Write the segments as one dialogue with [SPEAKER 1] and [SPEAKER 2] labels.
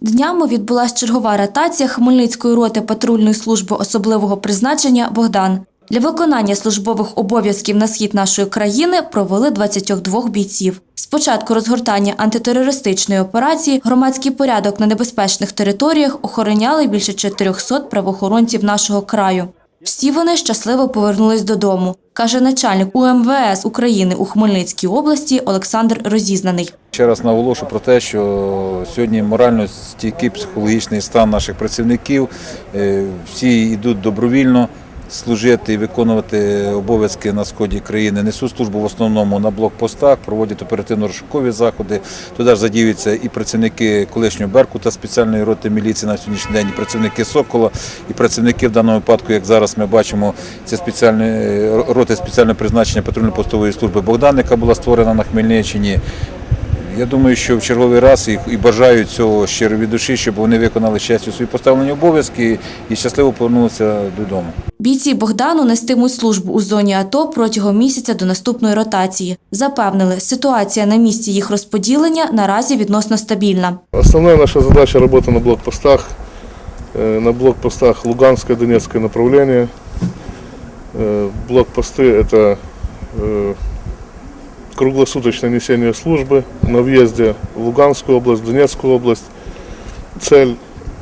[SPEAKER 1] Днями відбулася чергова ротація Хмельницької роти патрульної служби особливого призначення Богдан. Для виконання службових обов'язків на схід нашої країни провели 22 бійців. Спочатку розгортання антитерористичної операції громадський порядок на небезпечних територіях охороняли більше 400 правоохоронців нашого краю. Всі вони щасливо повернулись додому, каже начальник УМВС України у Хмельницькій області Олександр Розізнаний.
[SPEAKER 2] Ще раз наголошу про те, що сьогодні морально стійкий психологічний стан наших працівників. Е, Всі йдуть добровільно служити і виконувати обов'язки на сході країни. Несуть службу в основному на блокпостах, проводять оперативно-розшукові заходи. Туди ж задіюються і працівники колишнього Беркута спеціальної роти міліції на сьогоднішній день, і працівники Сокола, і працівники в даному випадку, як зараз ми бачимо, це спеціальні роти спеціального призначення патрульно-постової служби Богдан, яка була створена на Хмельниччині. Я думаю, що в черговий раз і, і бажаю цього щиро від душі, щоб вони виконали честю свої поставлені обов'язки і щасливо повернулися додому.
[SPEAKER 1] Бійці Богдану нестимуть службу у зоні АТО протягом місяця до наступної ротації. Запевнили, ситуація на місці їх розподілення наразі відносно стабільна.
[SPEAKER 3] Основная наша задача работа на блокпостах. Э, На блокпостах Луганское, Донецкое направление. Э, Блокпосты – это э, круглосуточное несение службы на въезде в Луганскую область, в Донецкую область. Цель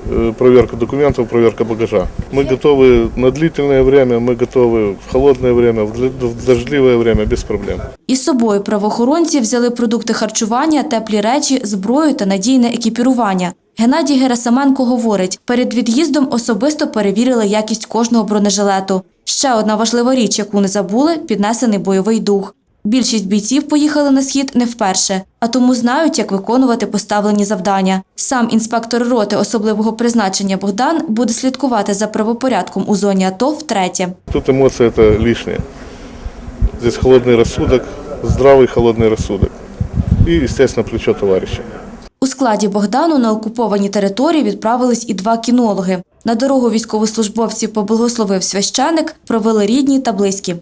[SPEAKER 3] э, – проверка документов, проверка багажа. Мы готовы на длительное время, мы готовы в холодное время, в дл- в дождливое время без проблем.
[SPEAKER 1] Із собою правоохоронці взяли продукти харчування, теплі речі, зброю та надійне екіпірування. Геннадій Герасименко говорить, перед від'їздом особисто перевірили якість кожного бронежилету. Ще одна важлива річ, яку не забули – піднесений бойовий дух. Більшість бійців поїхали на схід не вперше, а тому знають, як виконувати поставлені завдання. Сам інспектор роти особливого призначення Богдан буде слідкувати за правопорядком у зоні АТО втретє.
[SPEAKER 3] Тут эмоции это лишнее. Здесь холодный рассудок, здравый холодный рассудок. И, естественно, плечо товарища.
[SPEAKER 1] У складі Богдану на окуповані території відправились і два кінологи. На дорогу військовослужбовців поблагословив священик, провели рідні та близькі.